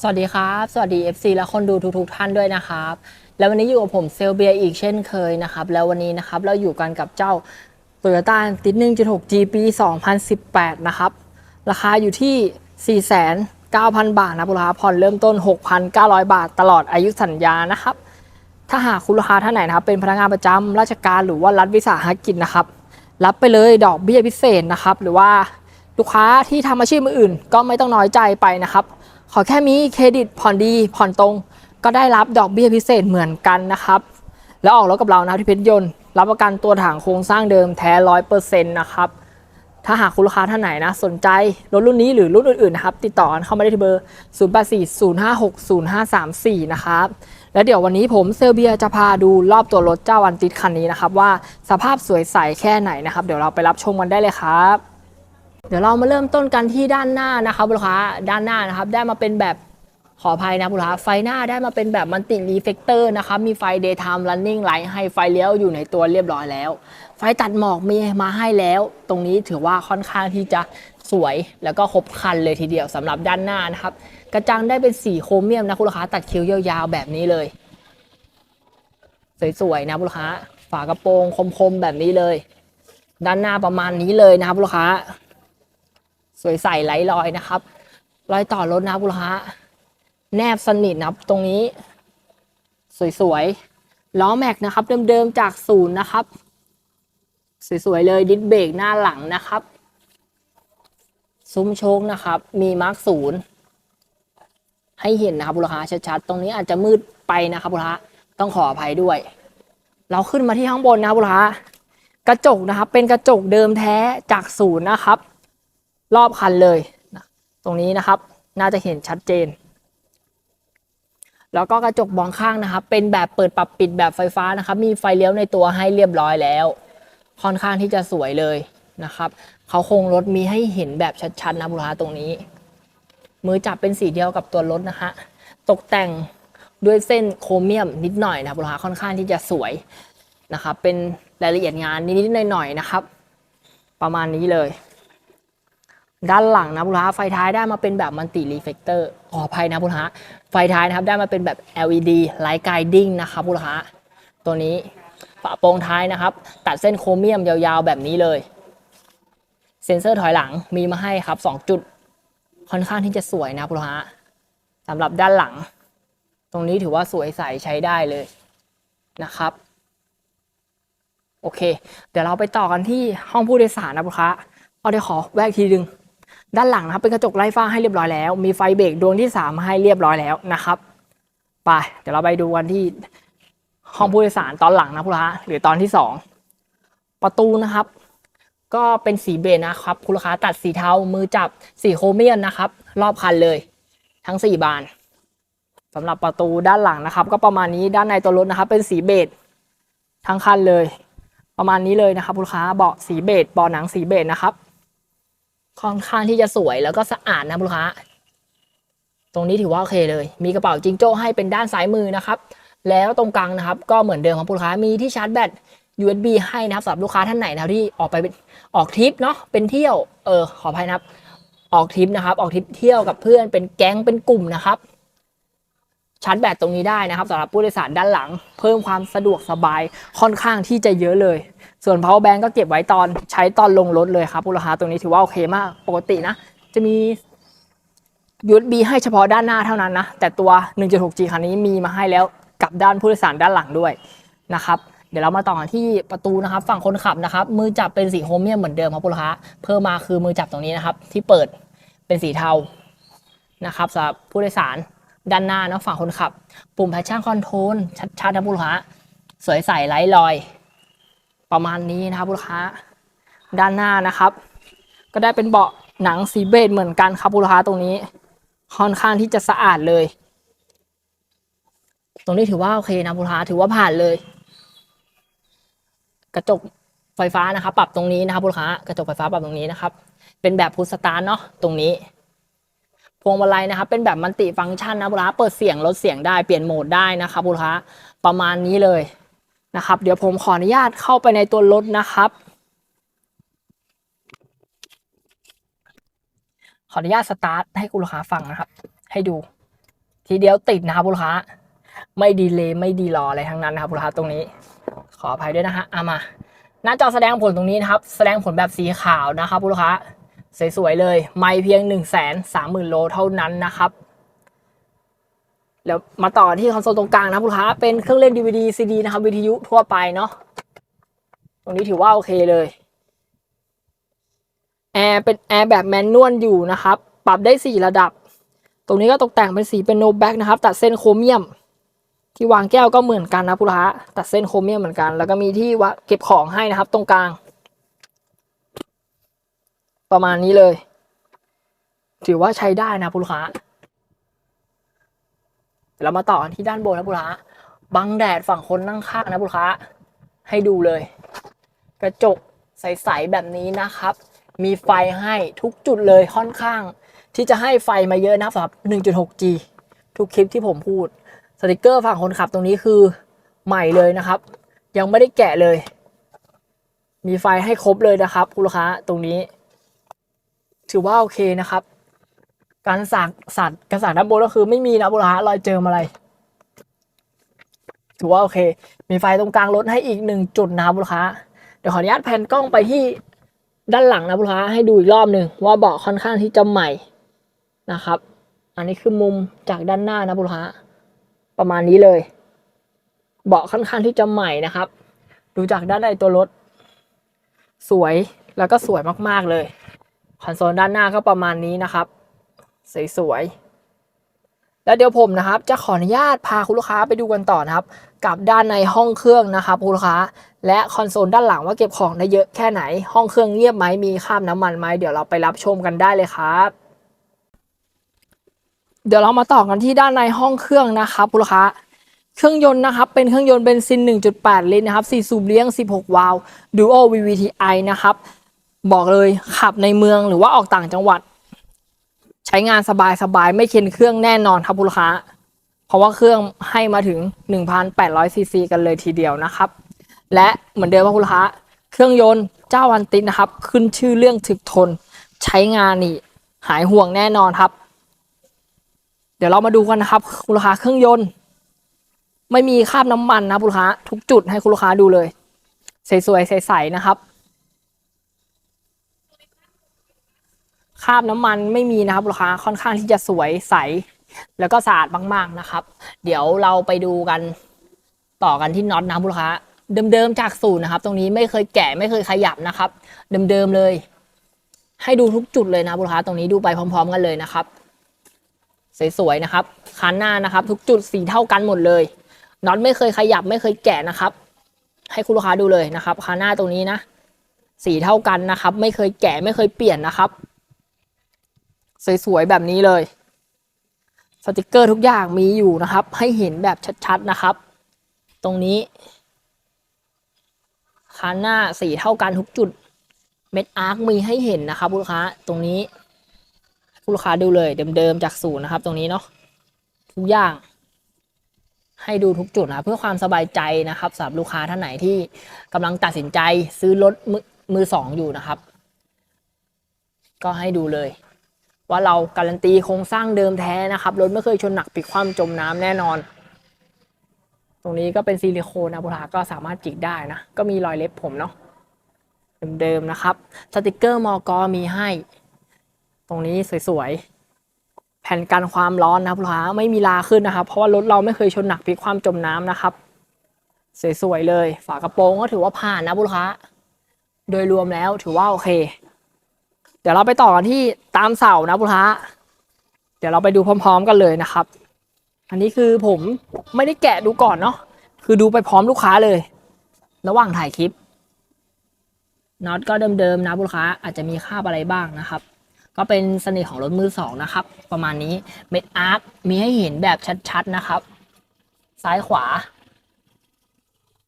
สวัสดีครับ สวัสดี FC และคนดูทุกๆท่านด้วยนะครับ แล้ววันนี้อยู่กับผมเซลเบียอีกเช่นเคยนะครับ แล้ววันนี้นะครับเราอยู่กันกับเจ้า Toyota ติด1.6 G ปี 2018 นะครับ ราคาอยู่ที่ 4,900 บาทนะคุณลูกค้าผ่อนเริ่มต้น 6,900 บาทตลอดอายุสัญญานะครับ ถ้าหากคุณลูกค้าท่านไหนนะครับเป็นพนักงานประจำราชการหรือว่ารัฐวิสาหกิจนะครับ รับไปเลยดอกเบี้ยพิเศษนะครับ หรือว่าลูกค้าที่ทำอาชีพอื่น ก็ไม่ต้องน้อยใจไปนะครับ ขอแค่มีเครดิตผ่อนดีผ่อนตรง ก็ได้รับดอกเบี้ยพิเศษเหมือนกันนะครับ แล้วออกรถกับเรานะที่เพชรยนต์ รับประกันตัวถังโครงสร้างเดิมแท้ร้อยเปอร์เซ็นต์นะครับ ถ้าหากคุณลูกค้าท่านไหนนะ สนใจรถรุ่นนี้หรือรุ่นอื่นๆนะครับ ติดต่อเข้ามาได้ที่เบอร์ 0 8 4 0 5 6 0 5 3 4 นะครับ แล้วเดี๋ยววันนี้ผมเซลเบียจะพาดูรอบตัวรถเจ้าวันติดคันนี้นะครับว่าสภาพสวยใสแค่ไหนนะครับ เดี๋ยวเราไปรับชมกันได้เลยครับ เดี๋ยวเรามาเริ่มต้นกันที่ด้านหน้านะครับลูกค้าด้านหน้านะครับ ได้มาเป็นแบบขออภัยนะลูกค้าไฟหน้าได้มาเป็นแบบมันติรีเฟกเตอร์นะครับ มีไฟ daytime running light ให้ไฟเลี้ยวอยู่ในตัวเรียบร้อยแล้ว ไฟตัดหมอกมีมาให้แล้ว ตรงนี้ถือว่าค่อนข้างที่จะสวยแล้วก็ครบคันเลยทีเดียวสำหรับด้านหน้านะครับ กระจังได้เป็นสีโครเมียมนะคุณลูกค้าตัดคิ้วยาวๆแบบนี้เลย สวยๆนะคุณลูกค้า ฝากระโปรงคมๆแบบนี้เลย ด้านหน้าประมาณนี้เลยนะครับลูกค้า สวยใสไร้รอยนะครับรอยต่อรถนะครับคุณลูกค้าแนบสนิทนะครับตรงนี้ สวยๆล้อแม็กนะครับ เดิมๆจากศูนย์นะครับ สวยๆเลยดิสเบรกหน้าหลังนะครับ ซุ้มโชคนะครับ มีมาร์กศูนย์ให้เห็นนะครับคุณลูกค้าชัดๆตรงนี้อาจจะมืดไปนะครับคุณลูกค้าต้องขออภัยด้วย เราขึ้นมาที่ข้างบนนะครับคุณลูกค้ากระจกนะครับ เป็นกระจกเดิมแท้จากศูนย์นะครับ รอบคันเลยนะตรงนี้นะครับ น่าจะเห็นชัดเจน แล้วก็กระจกมองข้างนะครับ เป็นแบบเปิดปรับปิดแบบไฟฟ้านะครับ มีไฟเลี้ยวในตัวให้เรียบร้อยแล้ว ค่อนข้างที่จะสวยเลยนะครับ เขาโครงรถมีให้เห็นแบบชัดๆนะบุรพาตรงนี้ มือจับเป็นสีเดียวกับตัวรถนะฮะ ตกแต่งด้วยเส้นโครเมียมนิดหน่อยนะบุรพาค่อนข้างที่จะสวยนะครับ เป็นรายละเอียดงานนิดๆหน่อยๆนะครับ ประมาณนี้เลย ด้านหลังนะบุรพาไฟท้ายได้มาเป็นแบบมันติรีเฟกเตอร์ขออภัยนะบุรพาไฟท้ายนะครับได้มาเป็นแบบ LED Light Guiding นะครับบุรพาตัวนี้ฝาโปรงท้ายนะครับ ตัดเส้นโครเมียมยาวๆแบบนี้เลย เซ็นเซอร์ถอยหลังมีมาให้ครับ 2 จุดค่อนข้างที่จะสวยนะบุรพาสำหรับด้านหลัง ตรงนี้ถือว่าสวยใสใช้ได้เลยนะครับโอเค เดี๋ยวเราไปต่อกันที่ห้องผู้โดยสารนะบุรพาเอาเดี๋ยวขอแวกทีหนึง ด้านหลังนะครับเป็นกระจกไร้ฟ้าให้เรียบร้อยแล้ว มีไฟเบรกดวงที่ 3 ให้เรียบร้อยแล้วนะครับไปเดี๋ยวเราไปดูกันที่ห้องผู้โดยสารตอนหลังนะคุณลูกค้าหรือตอนที่ 2 ประตูนะครับ ก็เป็นสีเบจนะครับคุณลูกค้าตัดสีเทามือจับสีโครเมียนนะครับ รอบคันเลย ทั้ง 4 บานสำหรับประตูด้านหลังนะครับ ก็ประมาณนี้ด้านในตัวรถนะครับ เป็นสีเบจทั้งคันเลย ประมาณนี้เลยนะครับคุณลูกค้าเบาะสีเบจเบาะหนังสีเบจนะครับ ค่อนข้างที่จะสวยแล้วก็สะอาดนะลูกค้า ตรงนี้ถือว่าโอเคเลย มีกระเป๋าจิงโจ้ให้เป็นด้านซ้ายมือนะครับ แล้วตรงกลางนะครับ ก็เหมือนเดิมครับลูกค้ามีที่ชาร์จแบต USB ให้นะครับสำหรับลูกค้าท่านไหนนะที่ออกไปออกทริปเนาะเป็นเที่ยวเออขออภัยนะครับ ออกทริปนะครับ ออกทริปเที่ยวกับเพื่อนเป็นแก๊งเป็นกลุ่มนะครับชาร์จแบตตรงนี้ได้นะครับสำหรับผู้โดยสารด้านหลัง เพิ่มความสะดวกสบายค่อนข้างที่จะเยอะเลย ส่วน power bank ก็เก็บไว้ตอนใช้ตอนลงรถเลยครับผู้ราคาตรงนี้ถือว่าโอเคมากปกตินะ จะมี USB ให้เฉพาะด้านหน้าเท่านั้นนะ แต่ตัว 1.6G คันนี้มีมาให้แล้วกับด้านผู้โดยสารด้านหลังด้วยนะครับเดี๋ยวเรามาต่อกันที่ประตูนะครับ ฝั่งคนขับนะครับ มือจับเป็นสีโครเมียมเหมือนเดิมครับผู้ราคาเพิ่มมาคือมือจับตรงนี้นะครับ ที่เปิดเป็นสีเทานะครับสำหรับผู้โดยสารด้านหน้านะฝั่งคนขับ ปุ่มแพชชั่นคอนโทรลชัดๆนะผู้ราคาสวยใสไร้รอย ประมาณนี้นะครับลูกค้า ด้านหน้านะครับ ก็ได้เป็นเบาะหนังสีเบจเหมือนกันครับลูกค้าตรงนี้ค่อนข้างที่จะสะอาดเลย ตรงนี้ถือว่าโอเคนะลูกค้าถือว่าผ่านเลย กระจกไฟฟ้านะครับ ปรับตรงนี้นะครับลูกค้ากระจกไฟฟ้าปรับตรงนี้นะครับ เป็นแบบพุทสตาร์เนาะตรงนี้พวงมาลัยนะครับเป็นแบบมันติฟังก์ชันนะลูกค้าเปิดเสียงลดเสียงได้เปลี่ยนโหมดได้นะครับลูกค้าประมาณนี้เลย นะครับ เดี๋ยวผมขออนุญาตเข้าไปในตัวรถนะครับ ขออนุญาตสตาร์ทให้คุณลูกค้าฟังนะครับ ให้ดู ทีเดียวติดนะครับคุณลูกค้า ไม่ดีเลยไม่ดีรออะไรทั้งนั้นนะครับคุณลูกค้าตรงนี้ ขออภัยด้วยนะฮะเอามา หน้าจอแสดงผลตรงนี้นะครับ แสดงผลแบบสีขาวนะครับลูกค้าสวยๆเลย ไม่เพียง1นึ่งแสนสามหมื่นโลเท่านั้นนะครับ แล้วมาต่อที่คอนโซลตรงกลางนะลูกค้าเป็นเครื่องเล่น DVD CD นะครับวิทยุทั่วไปเนาะตรงนี้ถือว่าโอเคเลยแอร์เป็นแอร์แบบแมนนวลอยู่นะครับ ปรับได้ 4 ระดับ ตรงนี้ก็ตกแต่งเป็นสีเป็นโนแบ็กนะครับ ตัดเส้นโครเมียม ที่วางแก้วก็เหมือนกันนะผู้ค้าตัดเส้นโครเมียมเหมือนกัน แล้วก็มีที่วะเก็บของให้นะครับ ตรงกลาง ประมาณนี้เลย ถือว่าใช้ได้นะผู้ค้า เรามาต่อกันที่ด้านบนนะผู้ค้าบังแดดฝั่งคนนั่งข้างนะผู้ค้าให้ดูเลย กระจกใสๆแบบนี้นะครับ มีไฟให้ทุกจุดเลยค่อนข้าง ที่จะให้ไฟมาเยอะนะสำหรับ 1.6G ทุกคลิปที่ผมพูด สติกเกอร์ฝั่งคนขับตรงนี้คือใหม่เลยนะครับ ยังไม่ได้แกะเลย มีไฟให้ครบเลยนะครับ คุณลูกค้าตรงนี้ ถือว่าโอเคนะครับ การสักสัตว์การสานด้านบนก็คือไม่มีนะคุณลูกค้ารอยเจิมอะไร ถือว่าโอเค มีไฟตรงกลางรถให้อีกหนึ่งจุดนะครับคุณลูกค้าเดี๋ยวขออนุญาตแพนกล้องไปที่ด้านหลังนะคุณลูกค้าให้ดูอีกรอบหนึ่งว่าเบาะค่อนข้างที่จะใหม่นะครับ อันนี้คือมุมจากด้านหน้านะคุณลูกค้าประมาณนี้เลย เบาะค่อนข้างที่จะใหม่นะครับ ดูจากด้านในตัวรถ สวยแล้วก็สวยมากๆเลยคอนโซลด้านหน้าก็ประมาณนี้นะครับ สวยๆแล้วเดี๋ยวผมนะครับ จะขออนุญาตพาคุณลูกค้าไปดูกันต่อนะครับ กับด้านในห้องเครื่องนะครับคุณลูกค้า และคอนโซลด้านหลังว่าเก็บของได้เยอะแค่ไหน ห้องเครื่องเงียบไหมมีคราบน้ำมันไหมเดี๋ยวเราไปรับชมกันได้เลยครับเดี๋ยวเรามาต่อกันที่ด้านในห้องเครื่องนะครับคุณลูกค้า เครื่องยนต์นะครับ เป็นเครื่องยนต์เบนซิน 1.8 ลิตรนะครับ4สูบเลี้ยง 16 วาล์ว Duo VVTi นะครับ บอกเลยขับในเมืองหรือว่าออกต่างจังหวัด ใช้งานสบายๆ ไม่เค็นเครื่องแน่นอนครับคุณลูกค้า เพราะว่าเครื่องให้มาถึง 1,800ซีซีกันเลยทีเดียวนะครับ และเหมือนเดิมครับคุณลูกค้า เครื่องยนต์เจ้าวันติดนะครับ ขึ้นชื่อเรื่องถึกทน ใช้งานนี่หายห่วงแน่นอนครับ เดี๋ยวเรามาดูกันนะครับคุณลูกค้าเครื่องยนต์ ไม่มีคราบน้ำมันนะคุณลูกค้าทุกจุดให้คุณลูกค้าดูเลยสวยๆใสๆนะครับ คราบน้ำมันไม่มีนะครับลูกค้าค่อนข้างที่จะสวยใส แล้วก็สะอาดมากๆนะครับ เดี๋ยวเราไปดูกันต่อกันที่น็อตนะลูกค้าเดิมๆจากศูนย์นะครับ ตรงนี้ไม่เคยแกะไม่เคยขยับนะครับ เดิมๆเลย ให้ดูทุกจุดเลยนะลูกค้าตรงนี้ดูไปพร้อม ๆ กันเลยนะครับสวยๆนะครับคันหน้านะครับ ทุกจุดสีเท่ากันหมดเลยน็อตไม่เคยขยับไม่เคยแกะนะครับ ให้คุณลูกค้าดูเลยนะครับคันหน้าตรงนี้นะสีเท่ากันนะครับ ไม่เคยแกะไม่เคยเปลี่ยนนะครับ สวยๆแบบนี้เลย สติกเกอร์ทุกอย่างมีอยู่นะครับ ให้เห็นแบบชัดๆนะครับ ตรงนี้คันหน้าสีเท่ากันทุกจุด เม็ดอาร์คมีให้เห็นนะครับคุณลูกค้าตรงนี้คุณลูกค้าดูเลยเดิมๆจากศูนย์นะครับ ตรงนี้เนาะทุกอย่าง ให้ดูทุกจุดนะเพื่อความสบายใจนะครับสำหรับลูกค้าท่านไหนที่กำลังตัดสินใจซื้อรถมือมือสองอยู่นะครับ ก็ให้ดูเลย ว่าเราการันตีโครงสร้างเดิมแท้นะครับรถไม่เคยชนหนักปิดความจมน้ำแน่นอน ตรงนี้ก็เป็นซิลิโคนนะบุราก็สามารถจิกได้นะ ก็มีรอยเล็บผมเนาะเดิมๆนะครับสติกเกอร์มอกอมีให้ ตรงนี้สวยๆแผ่นกันความร้อนนะบุราไม่มีลาขึ้นนะครับ เพราะว่ารถเราไม่เคยชนหนักพลิกความจมน้ำนะครับ สวยๆเลย ฝากระโปรงก็ถือว่าผ่านนะบุราโดยรวมแล้วถือว่าโอเค เดี๋ยวเราไปต่อกันที่ตามเสานะบุราเดี๋ยวเราไปดูพร้อม ๆ กันเลยนะครับ อันนี้คือผมไม่ได้แกะดูก่อนเนาะคือดูไปพร้อมลูกค้าเลย ระหว่างถ่ายคลิปน็อตก็เดิมๆนะลูกค้าอาจจะมีคาบอะไรบ้างนะครับ ก็เป็นเสน่ห์ของรถมือสองนะครับ ประมาณนี้เม็ดอาร์คมีให้เห็นแบบชัดๆนะครับ ซ้ายขวา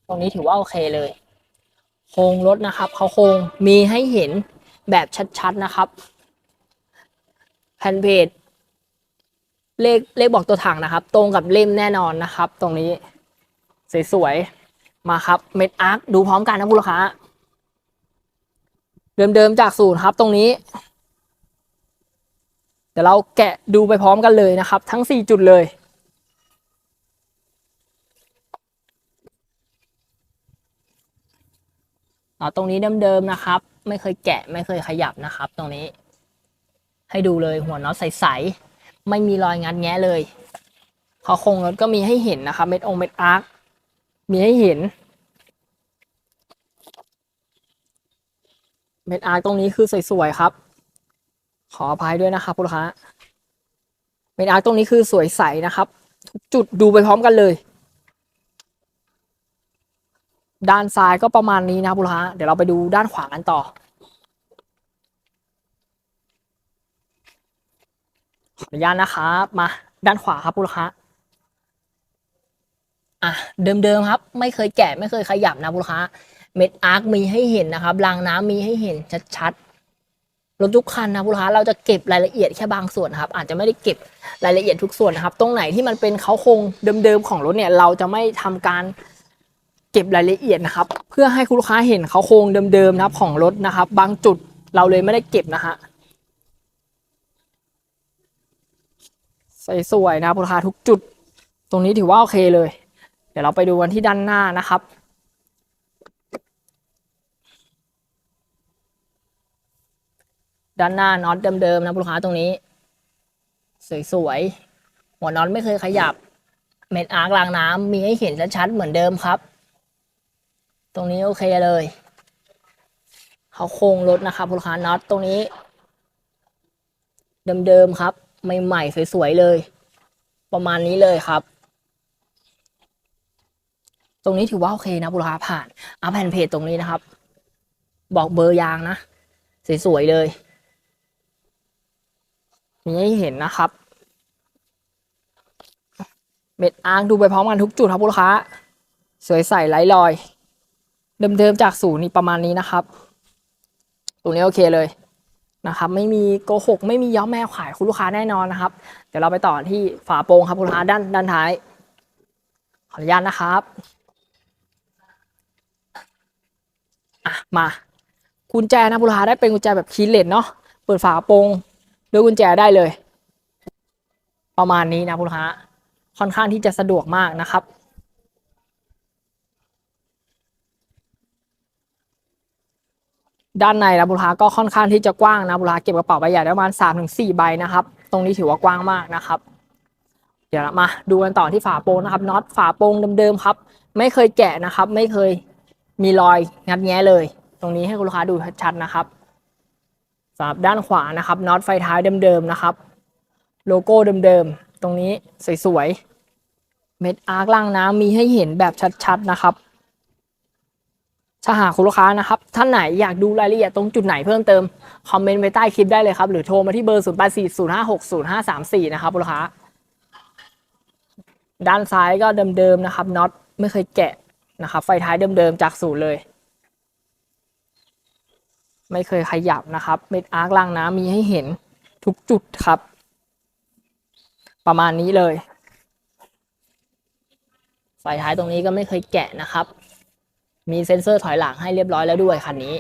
ตรงนี้ถือว่าโอเคเลย โครงรถนะครับ เขาโครงมีให้เห็น แบบชัดๆนะครับ แผ่นเพจเลขเลขบอกตัวถังนะครับ ตรงกับเล่มแน่นอนนะครับ ตรงนี้สวยๆมาครับเม็ดอาร์คดูพร้อมกันนะคุณลูกค้าเดิมๆจากศูนย์ครับ ตรงนี้เดี๋ยวเราแกะดูไปพร้อมกันเลยนะครับ ทั้ง 4 จุดเลยตรงนี้เดิมๆนะครับ ไม่เคยแกะไม่เคยขยับนะครับ ตรงนี้ ให้ดูเลยหัวน็อตใสๆไม่มีรอยงัดแงะเลยพอโครงรถก็มีให้เห็นนะครับ เม็ดองเม็ดอาร์คมีให้เห็น เม็ดอาร์คตรงนี้คือสวยๆครับ ขออภัยด้วยนะครับลูกค้าเม็ดอาร์คตรงนี้คือสวยใสนะครับ ทุกจุดดูไปพร้อมกันเลย ด้านซ้ายก็ประมาณนี้นะครับคุณลูกค้าเดี๋ยวเราไปดูด้านขวากันต่อ ขออนุญาตนะครับมาด้านขวาครับคุณลูกค้าอะเดิมๆครับ ไม่เคยแกะไม่เคยขยับนะคุณลูกค้าเม็ดอาร์คมีให้เห็นนะครับรางน้ำมีให้เห็นชัดๆรถทุกคันนะคุณลูกค้าเราจะเก็บรายละเอียดแค่บางส่วนนครับ อาจจะไม่ได้เก็บรายละเอียดทุกส่วนนะครับ ตรงไหนที่มันเป็นเขาโครงเดิมๆของรถเนี่ย เราจะไม่ทำการ เก็บรายละเอียดนะครับ เพื่อให้คุณลูกค้าเห็นเขาโครงเดิมๆนะครับของรถนะครับ บางจุดเราเลยไม่ได้เก็บนะฮะสวยๆนะคุณลูกค้าทุกจุด ตรงนี้ถือว่าโอเคเลย เดี๋ยวเราไปดูกันที่ด้านหน้านะครับด้านหน้าน็อตเดิมๆนะลูกค้าตรงนี้ สวยๆหัวน็อตไม่เคยขยับ เม็ดอาร์ครางน้ำมีให้เห็นชัดๆเหมือนเดิมครับ ตรงนี้โอเคเลยเขาโครงรถนะครับลูกค้าน็อตตรงนี้ เดิมๆครับ ใหม่ๆสวยๆเลย ประมาณนี้เลยครับ ตรงนี้ถือว่าโอเคนะบุรพาผ่านอัพแผ่นเพจตรงนี้นะครับ บอกเบอร์ยางนะสวยๆเลยมีให้เห็นนะครับ เม็ดอ้าร์คดูไปพร้อมกันทุกจุดครับลูกค้า สวยใสไร้รอย เดิมๆจากศูนย์นี่ประมาณนี้นะครับ ตรงนี้โอเคเลยนะครับ ไม่มีโกหกไม่มีย้อมแมวขายคุณลูกค้าแน่นอนนะครับ เดี๋ยวเราไปต่อที่ฝาโปรงครับคุณลูกค้าด้านด้านท้าย ขออนุญาตนะครับอะมากุญแจนะบุรพาได้เป็นกุญแจแบบคีย์เลสเนาะเปิดฝาโปรงด้วยกุญแจได้เลย ประมาณนี้นะบุรพาค่อนข้างที่จะสะดวกมากนะครับ ด้านในนะบุรพาก็ค่อนข้างที่จะกว้างนะบุรพาเก็บกระเป๋าใบใหญ่ได้ประมาณสามถึงสี่ใบนะครับ ตรงนี้ถือว่ากว้างมากนะครับ เดี๋ยวมาดูกันต่อที่ฝาโปรงนะครับน็อตฝาโปรงเดิมๆครับ ไม่เคยแกะนะครับ ไม่เคยมีรอยงัดแงะเลย ตรงนี้ให้คุณลูกค้าดูชัดๆนะครับสำหรับด้านขวานะครับน็อตไฟท้ายเดิมๆนะครับ โลโก้เดิมๆตรงนี้สวยๆเม็ดอาร์คล่างน้ำมีให้เห็นแบบชัดๆนะครับ ถ้าหากคุณลูกค้านะครับ ท่านไหนอยากดูรายละเอียดตรงจุดไหนเพิ่มเติม คอมเมนต์ไว้ใต้คลิปได้เลยครับ หรือโทรมาที่เบอร์ 0 8 4 0 5 6 0 5 3 4 นะครับคุณลูกค้า ด้านซ้ายก็เดิมๆนะครับน็อตไม่เคยแกะนะครับ ไฟท้ายเดิมๆจากศูนย์เลย ไม่เคยขยับนะครับเม็ดอาร์คล่างน้ำมีให้เห็นทุกจุดครับ ประมาณนี้เลย ไฟท้ายตรงนี้ก็ไม่เคยแกะนะครับ มีเซ็นเซอร์ถอยหลังให้เรียบร้อยแล้วด้วยคันนี้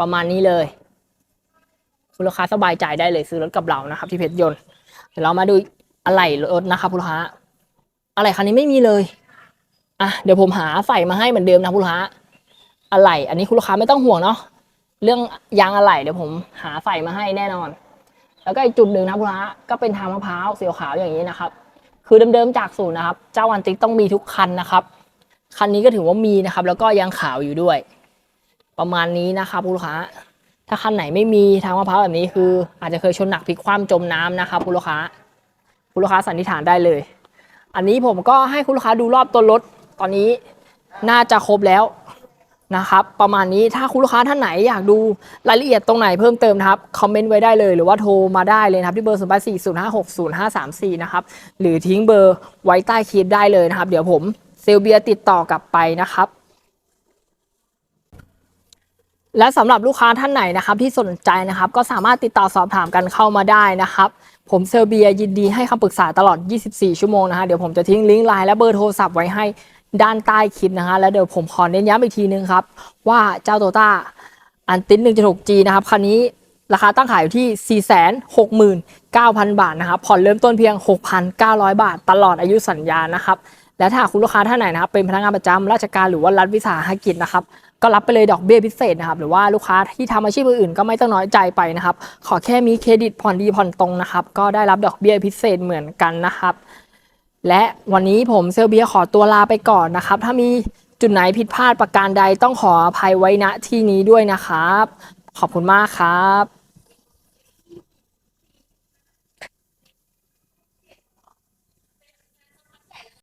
ประมาณนี้เลยคุณลูกค้าสบายใจได้เลยซื้อรถกับเรานะครับ ที่เพชรยนต์เดี๋ยวเรามาดูอะไหล่รถนะครับคุณลูกค้าอะไหล่คันนี้ไม่มีเลยอะเดี๋ยวผมหาใส่มาให้เหมือนเดิมนะคุณลูกค้าอะไหล่อันนี้คุณลูกค้าไม่ต้องห่วงเนาะเรื่องยางอะไหล่เดี๋ยวผมหาใส่มาให้แน่นอน แล้วก็อีกจุดหนึ่งนะคุณลูกค้าก็เป็นทางมะพร้าวสีขาวอย่างนี้นะครับ คือเดิมๆจากศูนย์นะครับ เจ้าวันติกต้องมีทุกคันนะครับ คันนี้ก็ถือว่ามีนะครับ แล้วก็ยางขาวอยู่ด้วย ประมาณนี้นะครับคุณลูกค้า ถ้าคันไหนไม่มีทางมะพร้าวแบบนี้คือ อาจจะเคยชนหนักพลิกคว่ำจมน้ำนะครับคุณลูกค้าคุณลูกค้าสันนิษฐานได้เลย อันนี้ผมก็ให้คุณลูกค้าดูรอบตัวรถตอนนี้น่าจะครบแล้วนะครับ ประมาณนี้ถ้าคุณลูกค้าท่านไหนอยากดูรายละเอียดตรงไหนเพิ่มเติมนะครับคอมเมนต์ไว้ได้เลย หรือว่าโทรมาได้เลยนะครับที่เบอร์0 8 4 0 5 6 0 5 3 4นะครับหรือทิ้งเบอร์ไว้ใต้คลิปได้เลยนะครับ เดี๋ยวผม เซลเบียติดต่อกลับไปนะครับ และสำหรับลูกค้าท่านไหนนะครับที่สนใจนะครับ ก็สามารถติดต่อสอบถามกันเข้ามาได้นะครับ ผมเซลเบียยินดีให้คำปรึกษาตลอด 24 ชั่วโมงนะฮะเดี๋ยวผมจะทิ้งลิงก์ไลน์และเบอร์โทรศัพท์ไว้ให้ด้านใต้คลิปนะฮะแล้วเดี๋ยวผมขอเน้นย้ำอีกทีนึงครับ ว่าเจ้าโตต้าอันติน 1.6G นะครับคันนี้ราคาตั้งขายอยู่ที่ 469,000 บาทนะครับผ่อนเริ่มต้นเพียง 6,900 บาท ตลอดอายุสัญญานะครับ และถ้าคุณลูกค้าท่านไหนนะครับเป็นพนักงานประจำราชการหรือว่ารัฐวิสาหกิจนะครับก็รับไปเลยดอกเบี้ยพิเศษนะครับหรือว่าลูกค้าที่ทำอาชีพอื่นก็ไม่ต้องน้อยใจไปนะครับขอแค่มีเครดิตผ่อนดีผ่อนตรงนะครับก็ได้รับดอกเบี้ยพิเศษเหมือนกันนะครับ และวันนี้ผมเซลเบียขอตัวลาไปก่อนนะครับ ถ้ามีจุดไหนผิดพลาดประการใดต้องขออภัยไว้ณที่นี้ด้วยนะครับ ขอบคุณมากครับ